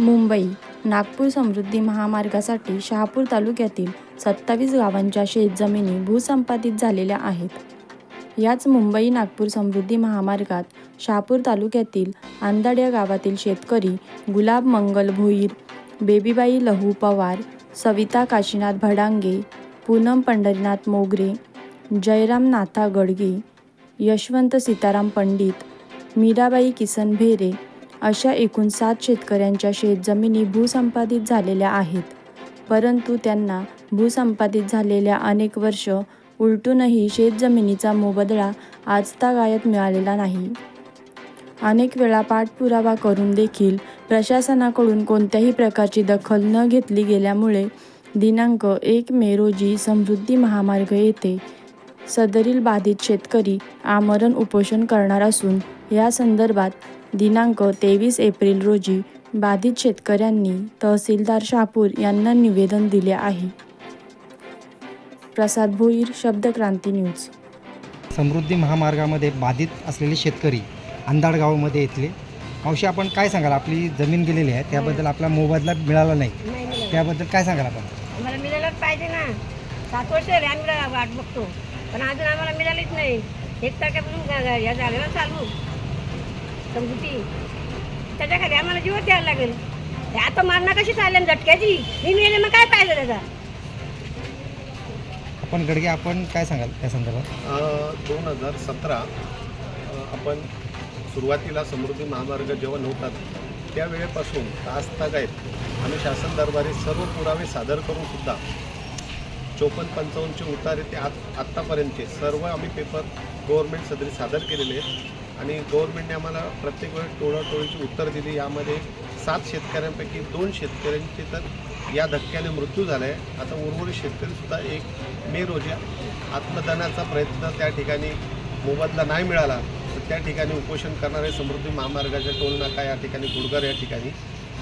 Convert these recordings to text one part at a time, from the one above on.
मुंबई नागपूर समृद्धी महामार्गासाठी शहापूर तालुक्यातील सत्तावीस गावांच्या शेतजमिनी भूसंपादित झालेल्या आहेत. याच मुंबई नागपूर समृद्धी महामार्गात शहापूर तालुक्यातील आंदाड या गावातील शेतकरी गुलाब मंगल भोईर बेबीबाई लहू पवार सविता काशीनाथ भडांगे पूनम पंढरीनाथ मोगरे जयराम नाथा गडगे यशवंत सीताराम पंडित मीराबाई किसन भेरे अशा एकूण सात शेतकऱ्यांच्या शेतजमिनी भूसंपादित झालेल्या आहेत. परंतु त्यांना भूसंपादित झालेल्या अनेक वर्ष उलटूनही शेतजमिनीचा मोबदला आजतागायत मिळालेला नाही. अनेक वेळा पाठपुरावा करून देखील प्रशासनाकडून कोणत्याही प्रकारची दखल न घेतली गेल्यामुळे दिनांक एक मे रोजी समृद्धी महामार्ग येथे सदरील बाधित शेतकरी आमरण उपोषण करणार असून या संदर्भात दिनांक तेवीस एप्रिल रोजी बाधित शेतकऱ्यांनी तहसीलदार शहापूर यांना निवेदन दिले आहे. प्रसाद भोईर शब्दक्रांती न्यूज. समृद्धी महामार्गामध्ये बाधित असलेले शेतकरी अंधाड गावामध्ये इथले मावशी आपण काय सांगाल? आपली जमीन गेलेली आहे त्याबद्दल आपला मोबदला मिळाला नाही. त्याबद्दल काय सांगाल आपण? मिळायलाच पाहिजे ना. सात वर्ष झाले आम्ही रा- वाट बघतो. पण अजून आम्हाला मिळालीच नाही. एक तारखेपासून ग- ग- या झालं ना चालू. समजुती त्याच्याखाली आम्हाला जीवच द्यायला लागेल. आता मारणं कशी चालल्या झटक्याची? मी मिळाले मग काय पाहिजे त्याचा? आपण गडगे आपण काय सांगाल त्या संदर्भात? दोन हजार सतरा आपण सुरुवातीला समृद्धी महामार्ग जेव्हा नव्हतात त्यावेळेपासून तासतागायत आम्ही शासन दरबारी सर्व पुरावे सादर करून सुद्धा चोपन्न पंचावन्नचे उतारे ते आत आत्तापर्यंतचे. सर्व आम्ही पेपर गव्हर्नमेंट सदरी सादर केलेले आहेत. आणि गव्हर्नमेंटने आम्हाला प्रत्येक वेळेस टोळाटोळीची उत्तर दिली. यामध्ये सात शेतकऱ्यांपैकी दोन शेतकऱ्यांचे तर या धक्क्याने मृत्यू झाला आहे आता उर्वरित शेतकरीसुद्धा एक मे रोजी आत्मदानाचा प्रयत्न त्या ठिकाणी मोबदला नाही मिळाला. तर त्या ठिकाणी उपोषण करणारे समृद्धी महामार्गाच्या टोल नाका या ठिकाणी गुडगर या ठिकाणी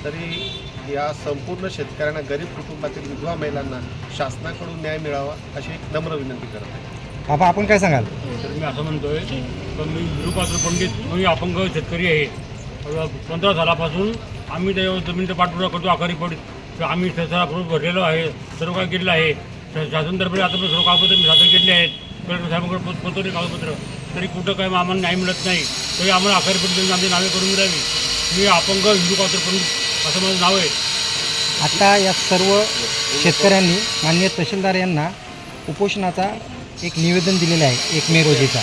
तरी या संपूर्ण शेतकऱ्यांना गरीब कुटुंबातील विधवा महिलांना शासनाकडून न्याय मिळावा अशी एक नम्र विनंती करत आहे. बाबा आपण काय सांगाल? तर मी असं म्हणतोय तर मी विरूपात्र पंडित मी अपंग शेतकरी आहे. पंधरा सालापासून आम्ही त्या जमिनीचा पाठपुरावा करतो आखारी पडीत तर आम्ही शासनाकडून भरलेलो आहे सर्व काय केलेलं आहे. शा- शासन दरबारी आता सर्व कागदपत्र मी सादर केलेले आहेत. कलेक्टर साहेबांकडे पोच पोचवले कागदपत्र. तरी कुठं काय आम्हाला न्याय मिळत नाही. तरी आम्हाला आखारी पडीत आमची नावे करून मिळावी मी अपंग हिंदू पात्र पंडित असं माझं नाव आहे. आता या सर्व शेतकऱ्यांनी मान्य तहसीलदार यांना उपोषणाचा एक निवेदन दिलेलं आहे एक मे रोजीचा.